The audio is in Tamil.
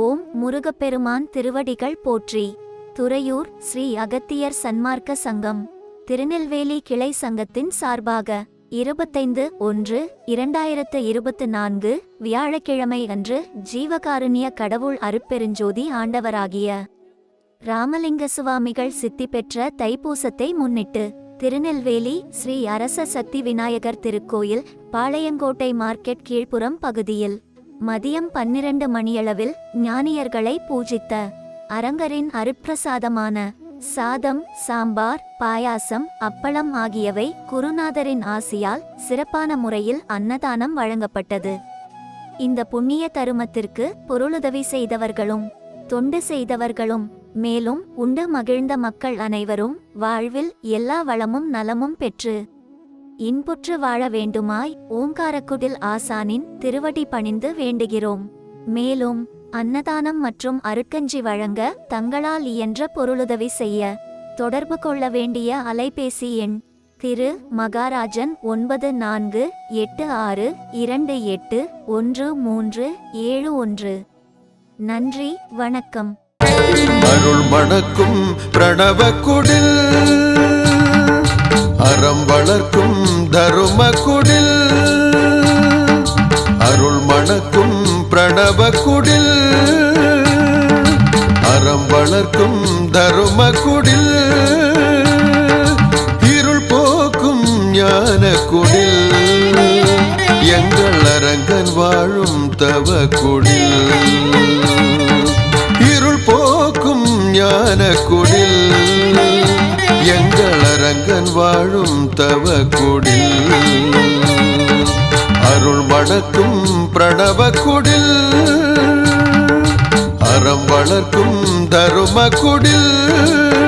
ஓம் முருகப்பெருமான் திருவடிகள் போற்றி. துறையூர் ஸ்ரீ அகத்தியர் சன்மார்க்க சங்கம். திருநெல்வேலி கிளை சங்கத்தின் சார்பாக இருபத்தைந்து ஒன்று இரண்டாயிரத்து இருபத்து நான்கு வியாழக்கிழமை அன்று ஜீவகாருண்ய கடவுள் அருப்பெருஞ்சோதி ஆண்டவராகிய ராமலிங்க சுவாமிகள் சித்தி பெற்ற தைப்பூசத்தை முன்னிட்டு திருநெல்வேலி ஸ்ரீ அரச சக்தி விநாயகர் திருக்கோயில் பாளையங்கோட்டை மார்க்கெட் கீழ்ப்புறம் பகுதியில் மதியம் பன்னிரண்டு மணியளவில் ஞானியர்களை பூஜித்த அரங்கரின் அருப்பிரசாதமான சாதம் சாம்பார் பாயாசம் அப்பளம் ஆகியவை குருநாதரின் ஆசியால் சிறப்பான முறையில் அன்னதானம் வழங்கப்பட்டது. இந்த புண்ணிய தருமத்திற்கு பொருளுதவி செய்தவர்களும் தொண்டு செய்தவர்களும் மேலும் உண்டு மகிழ்ந்த மக்கள் அனைவரும் வாழ்வில் எல்லா வளமும் நலமும் பெற்று இன்புற்று வாழ வேண்டுமாய் ஓங்காரக்குடில் ஆசானின் திருவடி பணிந்து வேண்டுகிறோம். மேலும் அன்னதானம் மற்றும் அருட்கஞ்சி வழங்க தங்களால் இயன்ற பொருளுதவி செய்ய தொடர்பு கொள்ள வேண்டிய அலைபேசி எண் திரு மகாராஜன் ஒன்பது நான்கு எட்டு ஆறு இரண்டு எட்டு ஒன்று மூன்று ஏழு ஒன்று. நன்றி வணக்கம். அருள் மணக்கும் பிரணவ குடில் அறம் வளர்க்கும் தரும குடில் அருள் மணக்கும் பிரணவ குடில். அறம் வளர்க்கும் தரும குடில் இருள் போக்கும் ஞான குடில். எங்கள் அரங்கன் வாழும் தவ குடில் இருள் போக்கும் ஞான குடில். அரங்கன் வாழும் தவ குடில். அருள் மணக்கும் பிரணவ குடில். அறம் வளர்க்கும் தரும குடில்.